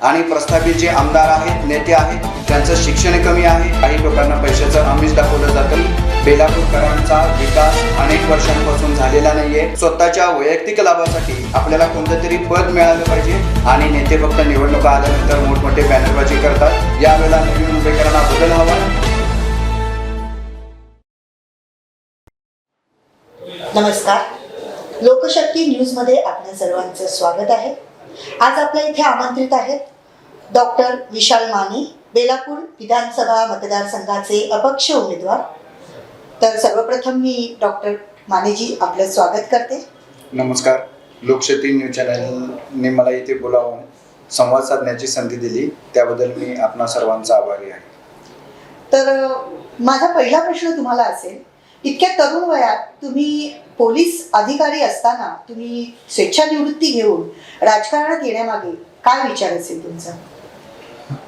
आणि प्रस्थापित जे आमदार आहेत नेते आहेत त्यांचं शिक्षण कमी आहे. काही लोकांना पैशाचं आमिष दाखवलं जातं. बेलापूरकरांचा विकास अनेक वर्षांपासून झालेला नाहीये. स्वतःच्या वैयक्तिक लाभासाठी आपल्याला कोणतं तरी पद मिळालं पाहिजे आणि नेते फक्त निवडणुका आल्यानंतर मोठमोठे बॅनरबाजी करतात. यावेळेला नवीन मुंबईकरांना बदल हवा. नमस्कार. लोकशक्ती न्यूजमध्ये आपल्या सर्वांचं स्वागत आहे. आज आपल्या इथे आमंत्रित आहेत डॉक्टर विशाल माने बेलापूर विधानसभा मतदारसंघाचे अपक्ष उमेदवार. तर सर्वप्रथम मी डॉक्टर मानेजी आपलं स्वागत करते. नमस्कार. लोकशक्ती न्यूज चॅनलने मला इथे बोलावून संवाद साधण्याची संधी दिली. त्याबद्दल मी आपणा सर्वांचा आभारी आहे. तर माझा पहिला प्रश्न तुम्हाला असेल इतक्या तरुण वयात तुम्ही पोलीस अधिकारी असताना तुम्ही स्वेच्छानिवृत्ती घेऊन राजकारणात येण्यामागे काय विचार असेल तुमचा?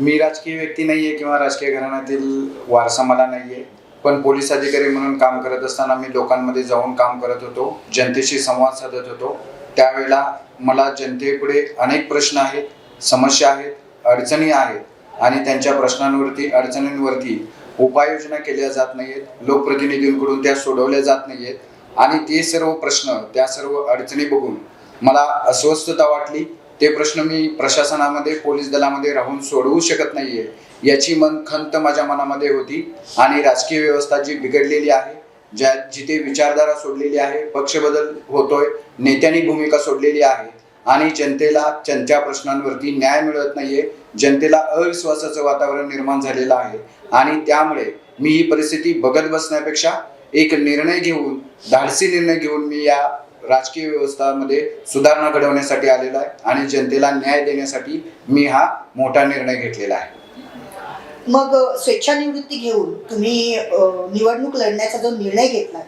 मी राजकीय व्यक्ती नाही आहे किंवा राजकीय घराण्यातील वारसा मला नाही आहे पण पोलीस अधिकारी म्हणून काम करत असताना मी लोकांमध्ये जाऊन काम करत होतो जनतेशी संवाद साधत होतो. त्यावेळेला मला जनतेपुढे अनेक प्रश्न आहेत समस्या आहेत अडचणी आहेत आणि त्यांच्या प्रश्नांवरती अडचणींवरती उपाययोजना केल्या जात नाहीत लोकप्रतिनिधींकडून त्या सोडवल्या जात नाहीयेत. आणि ते सर्व प्रश्न त्या सर्व अडचणी बघून मला अस्वस्थता वाटली. ते प्रश्न मी प्रशासनामध्ये पोलीस दलामध्ये राहून सोडवू शकत नाहीये याची मन खंत माझ्या मनामध्ये होती. आणि राजकीय व्यवस्था जी बिघडलेली आहे ज्या जिथे विचारधारा सोडलेली आहे पक्षबदल होतोय नेत्यांनी भूमिका सोडलेली आहे आणि जनतेला त्यांच्या प्रश्नांवरती न्याय मिळत नाहीये जनतेला अविश्वासाचं वातावरण निर्माण झालेलं आहे. आणि त्यामुळे मी ही परिस्थिती बघत बसण्यापेक्षा एक निर्णय घेऊन धाडसी निर्णय घेऊन मी या राजकीय व्यवस्थामध्ये सुधारणा घडवण्यासाठी आलेला आहे आणि जनतेला न्याय देण्यासाठी मी हा मोठा निर्णय घेतलेला आहे. मग स्वेच्छानिवृत्ती घेऊन तुम्ही निवडणूक लढण्याचा जो निर्णय घेतला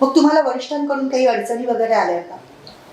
मग तुम्हाला वरिष्ठांकडून काही अडचणी वगैरे आल्या का?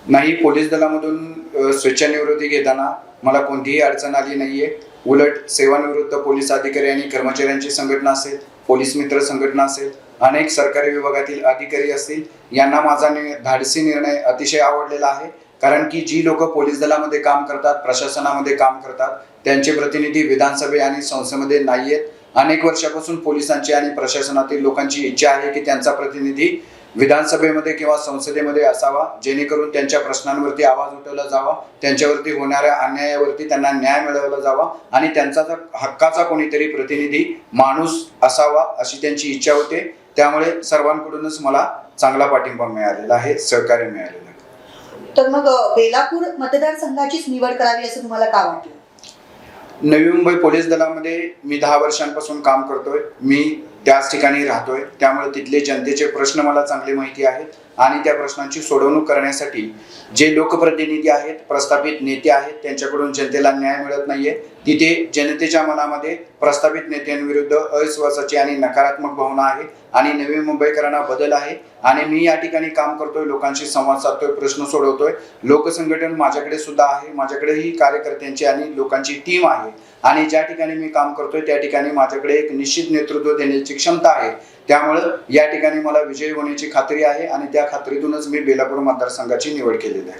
नाही पोलीस दलामधून स्वेच्छानिवृत्ती घेताना मला कोणतीही अडचण आली नाहीये. उलट सेवानिवृत्त पोलीस अधिकारी आणि कर्मचाऱ्यांची संघटना असेल पोलीस मित्र संघटना असेल अनेक सरकारी विभागातील अधिकारी असतील यांना माझा नि- धाडसी निर्णय अतिशय आवडलेला आहे. कारण की जी लोक पोलीस दलामध्ये काम करतात प्रशासनामध्ये काम करतात त्यांचे प्रतिनिधी विधानसभे आणि संसदेमध्ये आहेत अनेक वर्षापासून पोलिसांची आणि प्रशासनातील लोकांची इच्छा आहे की त्यांचा प्रतिनिधी विधानसभेमध्ये किंवा संसदेमध्ये असावा जेणेकरून त्यांच्या प्रश्नांवरती आवाज उठवला जावा त्यांच्यावरती होणाऱ्या अन्यायावरती त्यांना न्याय मिळवला जावा आणि त्यांचा जर हक्काचा कोणीतरी प्रतिनिधी माणूस असावा अशी त्यांची इच्छा होते त्यामुळे सर्वांकडूनच मला चांगला पाठिंबा मिळालेला आहे सहकार्य मिळालेलं आहे. तर मग बेलापूर मतदारसंघाचीच निवड करावी असं तुम्हाला का वाटलं? नवी मुंबई पोलीस दलामध्ये मी दहा वर्षांपासून काम करतोय. मी त्याच ठिकाणी राहतोय. त्यामुळे तिथले जनतेचे प्रश्न मला चांगले माहिती आहेत आणि त्या प्रश्नांची सोडवणूक करण्यासाठी जे लोकप्रतिनिधी आहेत प्रस्थापित नेते आहेत त्यांच्याकडून जनतेला न्याय मिळत नाहीये. तिथे जनतेच्या मनामध्ये प्रस्थापित नेत्यांविरुद्ध अविश्वासाची आणि नकारात्मक भावना आहे आणि नवी मुंबईकरांना बदल आहे आणि मी या ठिकाणी काम करतोय लोकांशी संवाद साधतोय प्रश्न सोडवतोय. लोकसंघटन माझ्याकडे सुद्धा आहे माझ्याकडेही कार्यकर्त्यांची आणि लोकांची टीम आहे. आणि ज्या ठिकाणी मी काम करतोय त्या ठिकाणी माझ्याकडे एक निश्चित नेतृत्व देण्याची क्षमता आहे. त्यामुळं या ठिकाणी मला विजयी होण्याची खात्री आहे आणि त्या खात्रीतूनच मी बेलापूर मतदारसंघाची निवड केलेली आहे.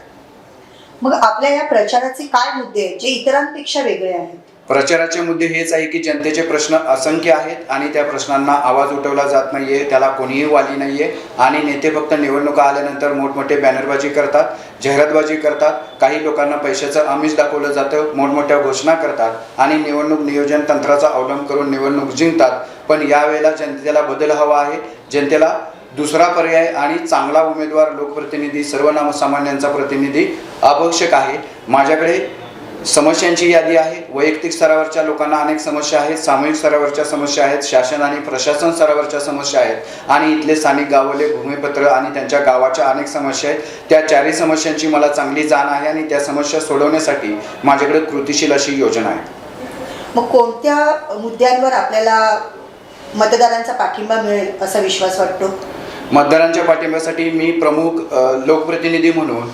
मग आपल्या या प्रचाराचे काय मुद्दे आहेत जे इतरांपेक्षा वेगळे आहेत? प्रचाराचे मुद्दे हेच आहे की जनतेचे प्रश्न असंख्य आहेत आणि त्या प्रश्नांना आवाज उठवला जात नाही आहे त्याला कोणीही वाली नाही आहे आणि नेते फक्त निवडणुका आल्यानंतर मोठमोठे बॅनरबाजी करतात जाहिरातबाजी करतात काही लोकांना पैशाचं आमिष दाखवलं जातं मोठमोठ्या घोषणा करतात आणि निवडणूक नियोजन तंत्राचा अवलंब करून निवडणूक जिंकतात. पण यावेळेला जनतेला बदल हवा आहे जनतेला दुसरा पर्याय आणि चांगला उमेदवार लोकप्रतिनिधी सर्वसामान्यांचा प्रतिनिधी आवश्यक आहे. माझ्याकडे समस्यांची यादी आहे. वैयक्तिक स्तरावरच्या लोकांना अनेक समस्या आहेत. सामूहिक स्तरावरच्या समस्या आहेत. शासन आणि प्रशासन स्तरावरच्या समस्या आहेत. आणि इथले स्थानिक गावले भूमिपत्र आणि त्यांच्या गावाच्या अनेक समस्या आहेत. त्या चारही समस्यांची मला चांगली जाण आहे आणि त्या समस्या सोडवण्यासाठी माझ्याकडे कृतिशील अशी योजना आहे. मग कोणत्या मुद्द्यांवर आपल्याला मतदारांचा पाठिंबा मिळेल असा विश्वास वाटतो? मतदारांच्या पाठिंब्यासाठी मी प्रमुख लोकप्रतिनिधी म्हणून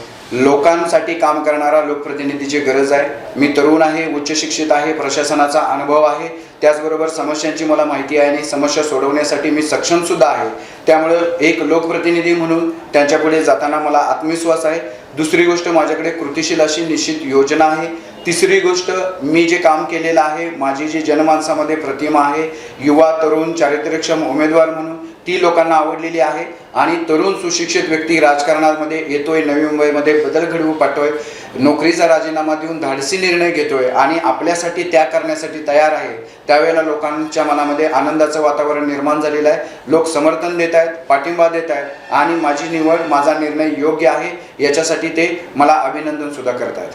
लोकांसाठी काम करणारा लोकप्रतिनिधीची गरज आहे. मी तरुण आहे उच्च शिक्षित आहे प्रशासनाचा अनुभव आहे. त्याचबरोबर समस्यांची मला माहिती आहे आणि समस्या सोडवण्यासाठी मी सक्षमसुद्धा आहे. त्यामुळं एक लोकप्रतिनिधी म्हणून त्यांच्यापुढे जाताना मला आत्मविश्वास आहे. दुसरी गोष्ट माझ्याकडे कृतिशील अशी निश्चित योजना आहे. तिसरी गोष्ट मी जे काम केलेलं आहे माझी जी जनमानसामध्ये प्रतिमा आहे युवा तरुण चारित्र्यक्षम उमेदवार म्हणून ती लोकांना आवडलेली आहे. आणि तरुण सुशिक्षित व्यक्ती राजकारणामध्ये येतोय नवी मुंबईमध्ये बदल घडवू पाठतोय नोकरीचा राजीनामा देऊन धाडसी निर्णय घेतोय आणि आपल्यासाठी त्याग करण्यासाठी तयार आहे. त्यावेळेला लोकांच्या मनामध्ये आनंदाचं वातावरण निर्माण झालेलं आहे. लोक समर्थन देत आहेत पाठिंबा देत आहेत आणि माझी निवड माझा निर्णय योग्य आहे याच्यासाठी ते मला अभिनंदन सुद्धा करत आहेत.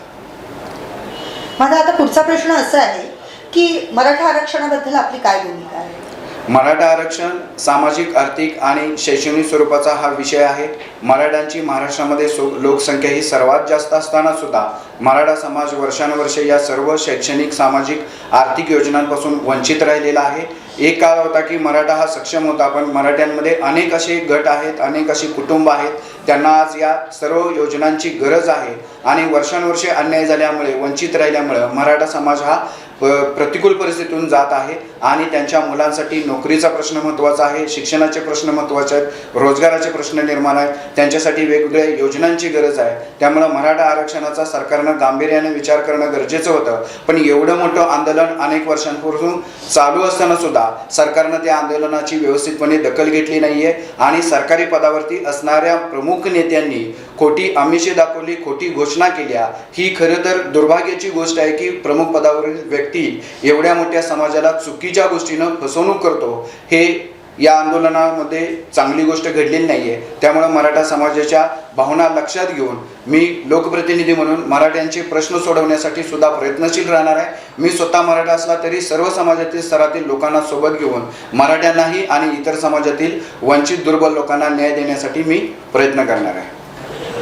माझा आता पुढचा प्रश्न असा आहे की मराठा आरक्षणाबद्दल आपली काय भूमिका आहे? मराठा आरक्षण सामाजिक आर्थिक आणि शैक्षणिक स्वरूपाचा हा विषय आहे. मराठ्यांची महाराष्ट्रामध्ये सो लोकसंख्या ही सर्वात जास्त असताना सुद्धा मराठा समाज वर्षानुवर्षे या सर्व शैक्षणिक सामाजिक आर्थिक योजनांपासून वंचित राहिलेला आहे. एक काळ होता की मराठा हा सक्षम होता पण मराठ्यांमध्ये अनेक असे गट आहेत अनेक अशी कुटुंब आहेत त्यांना आज या सर्व योजनांची गरज आहे. आणि वर्षानुवर्षे अन्याय झाल्यामुळे वंचित राहिल्यामुळं मराठा समाज हा प्रतिकूल परिस्थितीतून जात आहे. आणि त्यांच्या मुलांसाठी नोकरीचा प्रश्न महत्त्वाचा आहे शिक्षणाचे प्रश्न महत्त्वाचे आहेत रोजगाराचे प्रश्न निर्माण आहेत त्यांच्यासाठी वेगवेगळ्या योजनांची गरज आहे. त्यामुळं मराठा आरक्षणाचा सरकारनं गांभीर्याने विचार करणं गरजेचं होतं. पण एवढं मोठं आंदोलन अनेक वर्षांपासून चालू असताना सुद्धा सरकारनं त्या आंदोलनाची व्यवस्थितपणे दखल घेतली नाही आहे आणि सरकारी पदावरती असणाऱ्या प्रमुख नेत्यांनी खोटी आमिषे दाखवली खोटी घोषणा केल्या ही खरं तर दुर्भाग्याची गोष्ट आहे की प्रमुख पदावरील व्यक्ती एवढ्या मोठ्या समाजाला चुकीच्या गोष्टीनं फसवणूक करतो हे या आंदोलनामध्ये चांगली गोष्ट घडलेली नाही आहे त्यामुळं मराठा समाजाच्या भावना लक्षात घेऊन मी लोकप्रतिनिधी म्हणून मराठ्यांचे प्रश्न सोडवण्यासाठी सुद्धा प्रयत्नशील राहणार आहे. मी स्वतः मराठा असला तरी सर्व समाजातील स्तरातील लोकांना सोबत घेऊन मराठ्यांनाही आणि इतर समाजातील वंचित दुर्बल लोकांना न्याय देण्यासाठी मी प्रयत्न करणार आहे.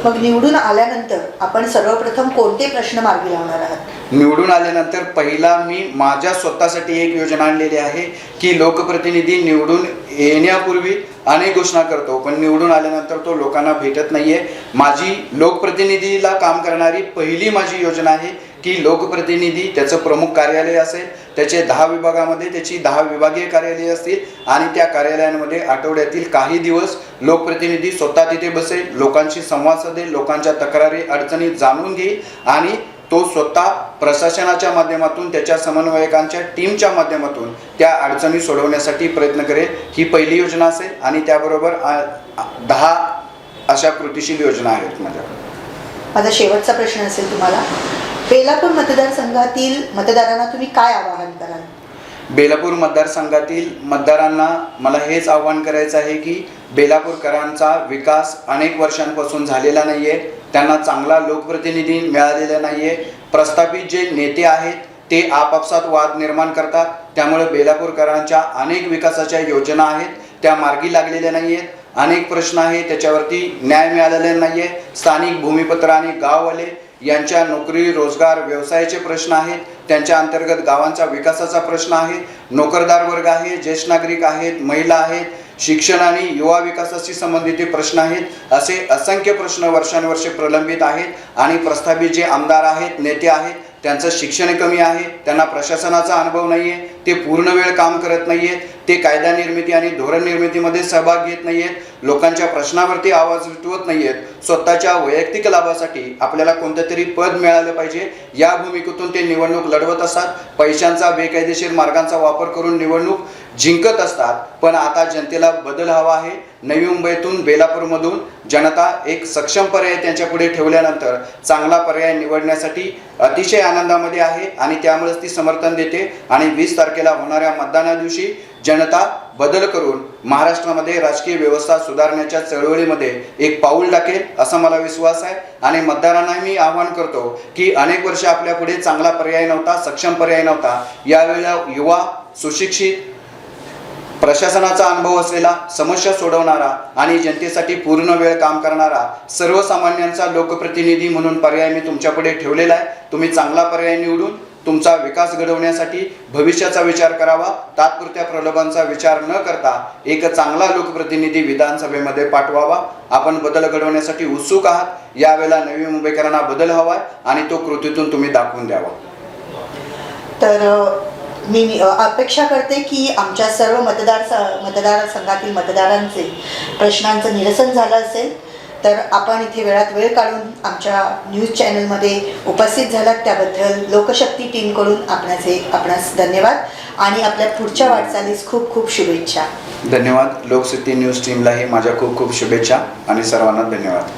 मग निवडून आल्यानंतर आपण सर्वप्रथम कोणते प्रश्न मार्गी लावणार आहात? निवडून आल्यानंतर पहिला मी माझ्या स्वतःसाठी एक योजना आणलेली आहे की लोकप्रतिनिधी निवडून येण्यापूर्वी अनेक घोषणा करतो. पण निवडून आल्यानंतर तो लोकांना भेटत नाहीये. माझी लोकप्रतिनिधीला काम करणारी पहिली माझी योजना आहे की लोकप्रतिनिधी त्याचं प्रमुख कार्यालय असेल त्याचे दहा विभागामध्ये त्याची दहा विभागीय कार्यालय असतील आणि त्या कार्यालयांमध्ये आठवड्यातील काही दिवस लोकप्रतिनिधी स्वतः तिथे बसेल लोकांशी संवाद साधेल लोकांच्या तक्रारी अडचणी जाणून घेईल आणि तो स्वतः प्रशासनाच्या माध्यमातून त्याच्या समन्वयकांच्या टीमच्या माध्यमातून त्या अडचणी सोडवण्यासाठी प्रयत्न करेल. ही पहिली योजना असेल आणि त्याबरोबर दहा अशा कृतीशील योजना आहेत माझ्या माझा शेवटचा प्रश्न असेल तुम्हाला. बेलापूर मतदारसंघातील मतदारांना तुम्ही काय आवाहन कराल? बेलापूर मतदारसंघातील मतदारांना मला हेच आव्हान करायचं आहे की बेलापूरकरांचा विकास अनेक वर्षांपासून झालेला नाही आहे त्यांना चांगला लोकप्रतिनिधी मिळालेला नाही आहे प्रस्थापित जे नेते आहेत ते आपापसात वाद निर्माण करतात त्यामुळे बेलापूरकरांच्या अनेक विकासाच्या योजना आहेत त्या मार्गी लागलेल्या नाही आहेत अनेक प्रश्न आहे त्याच्यावरती न्याय मिळालेला नाही आहे स्थानिक भूमिपत्र आणि गाववाले यांच्या नोकरी रोजगार व्यवसायाचे प्रश्न आहेत. त्यांच्या अंतर्गत गावांचा विकासाचा प्रश्न आहे. नोकरदार वर्ग आहे ज्येष्ठ नागरिक आहेत महिला आहेत. शिक्षण आणि युवा विकासाशी संबंधित प्रश्न आहेत. असे असंख्य प्रश्न वर्षानुवर्षे प्रलंबित आहेत आणि प्रस्थापित जे आमदार आहेत नेते आहेत त्यांचं शिक्षण कमी आहे त्यांना प्रशासनाचा अनुभव नाही आहे ते पूर्ण वेळ काम करत नाही आहेत ते कायदा निर्मिती आणि धोरण निर्मितीमध्ये सहभाग घेत नाही आहेत लोकांच्या प्रश्नावरती आवाज उठवत नाही आहेत स्वतःच्या वैयक्तिक लाभासाठी आपल्याला कोणतं तरी पद मिळालं पाहिजे या भूमिकेतून ते निवडणूक लढवत असतात पैशांचा बेकायदेशीर मार्गांचा वापर करून निवडणूक जिंकत असतात. पण आता जनतेला बदल हवा आहे. नवी मुंबईतून बेलापूरमधून जनता एक सक्षम पर्याय त्यांच्या पुढे ठेवल्यानंतर चांगला पर्याय निवडण्यासाठी अतिशय आनंदामध्ये आहे आणि त्यामुळेच ती समर्थन देते. आणि वीस तारखेला होणाऱ्या मतदाना दिवशी जनता बदल करून महाराष्ट्रामध्ये राजकीय व्यवस्था सुधारण्याच्या चळवळीमध्ये एक पाऊल टाकेल असा मला विश्वास आहे. आणि मतदारांना मी आवाहन करतो की अनेक वर्ष आपल्या पुढे चांगला पर्याय नव्हता सक्षम पर्याय नव्हता. यावेळेला युवा सुशिक्षित प्रशासनाचा अनुभव असलेला समस्या सोडवणारा आणि जनतेसाठी पूर्ण वेळ काम करणारा सर्वसामान्यांचा लोकप्रतिनिधी म्हणून पर्याय मी तुमच्यापुढे ठेवलेला आहे. तुम्ही चांगला पर्याय निवडून तुमचा विकास घडवण्यासाठी भविष्याचा विचार करावा. तात्पुरत्या प्रलोभांचा विचार न करता एक चांगला लोकप्रतिनिधी विधानसभेमध्ये पाठवावा. आपण बदल घडवण्यासाठी उत्सुक आहात. यावेळेला नवी मुंबईकरांना बदल हवाय आणि तो कृतीतून तुम्ही दाखवून द्यावा. तर मी अपेक्षा करते की आमच्या सर्व मतदार मतदारसंघातील मतदारांचे प्रश्नांचं निरसन झालं असेल तर आपण इथे वेळात वेळ काढून आमच्या न्यूज चॅनलमध्ये उपस्थित झालात. त्याबद्दल लोकशक्ती टीमकडून आपणाचे आपणास धन्यवाद आणि आपल्या पुढच्या वाटचालीस खूप खूप शुभेच्छा. धन्यवाद. लोकशक्ती न्यूज टीमलाही माझ्या खूप खूप शुभेच्छा आणि सर्वांना धन्यवाद.